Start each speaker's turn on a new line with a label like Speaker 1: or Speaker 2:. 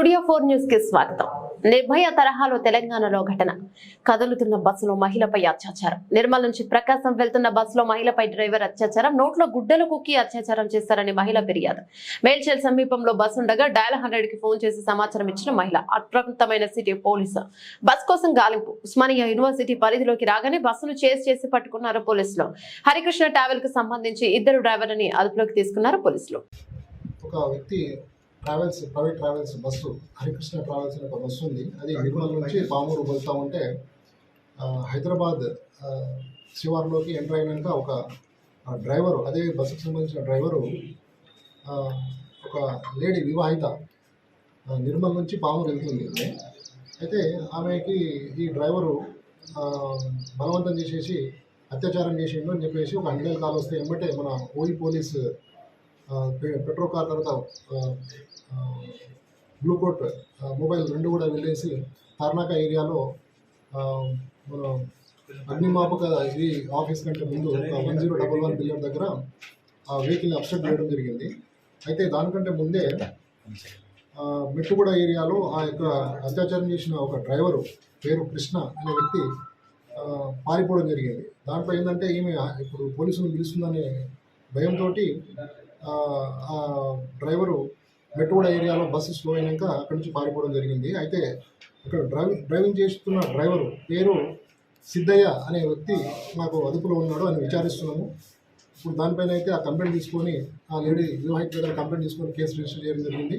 Speaker 1: Four న్యూస్కి స్వాగతం. నిర్భయ తరహాలో తెలంగాణలో ఘటన. కదులుతున్న బస్సులో మహిళపై అత్యాచారం. నిర్మల్ నుంచి ప్రకాశం వెళ్తున్న బస్సులో మహిళపై డ్రైవర్ అత్యాచారం. నోట్లో గుడ్డలు కుక్కి అత్యాచారం చేస్తారని మహిళ ఫిర్యాదు. మేల్చేల్ సమీపంలో బస్సు ఉండగా డయల్ హండ్రెడ్కి ఫోన్ చేసి సమాచారం ఇచ్చిన మహిళ అప్రమత్తమైన సిటీ పోలీసు. బస్ కోసం గాలింపు. ఉస్మానియా యూనివర్సిటీ పరిధిలోకి రాగానే బస్సును చేసి చేసి పట్టుకున్నారు పోలీసులు. హరికృష్ణ ట్రావెల్కు సంబంధించి ఇద్దరు డ్రైవర్లని అదుపులోకి తీసుకున్నారు పోలీసులు.
Speaker 2: ఒక వ్యక్తి travels private travels bus Harikrishna travels అనే ఒక బస్సు ఉంది అది నిర్మల్ నుంచి పామూరు వెళ్తూ ఉంటే హైదరాబాద్ శివార్లోకి ఎంటర్ అయినాక ఒక డ్రైవరు అదే బస్సుకు సంబంధించిన డ్రైవరు ఒక లేడీ వివాహిత నిర్మల్ నుంచి పామూరు వెళ్తుంది. అయితే ఆమెకి ఈ డ్రైవరు బలవంతం చేసేసి అత్యాచారం చేసిండు అని చెప్పేసి ఒక హండ్రెడ్ కాల్ వస్తే ఎమ్మటే మన ఓయి పోలీస్ పెట్రోల్ కార్ తర్వాత బ్లూకోట్ మొబైల్ రెండు కూడా వెళ్ళేసి తార్నాక ఏరియాలో మన అగ్నిమాపక ఇది ఆఫీస్ కంటే ముందు one zero double one billion దగ్గర ఆ వెహికల్ని అప్సెట్ చేయడం జరిగింది. అయితే దానికంటే ముందే మెట్టుగూడ ఏరియాలో ఆ యొక్క అత్యాచారం చేసిన ఒక డ్రైవరు పేరు కృష్ణ అనే వ్యక్తి పారిపోవడం జరిగింది. దాంట్లో ఏంటంటే ఈమె ఇప్పుడు పోలీసులు పిలుస్తుందనే భయంతో ఆ డ్రైవరు మెట్టుగూడ ఏరియాలో బస్సు స్లో అయినాక అక్కడి నుంచి పారిపోవడం జరిగింది. అయితే ఇక్కడ డ్రైవింగ్ డ్రైవింగ్ చేస్తున్న డ్రైవరు పేరు సిద్ధయ్య అనే వ్యక్తి మాకు అదుపులో ఉన్నాడు అని విచారిస్తున్నాము. ఇప్పుడు దానిపైన అయితే ఆ కంప్లైంట్ తీసుకొని ఆ లేడీ వివాహిత దగ్గర కంప్లైంట్ తీసుకొని కేసు రిజిస్టర్ చేయడం జరిగింది.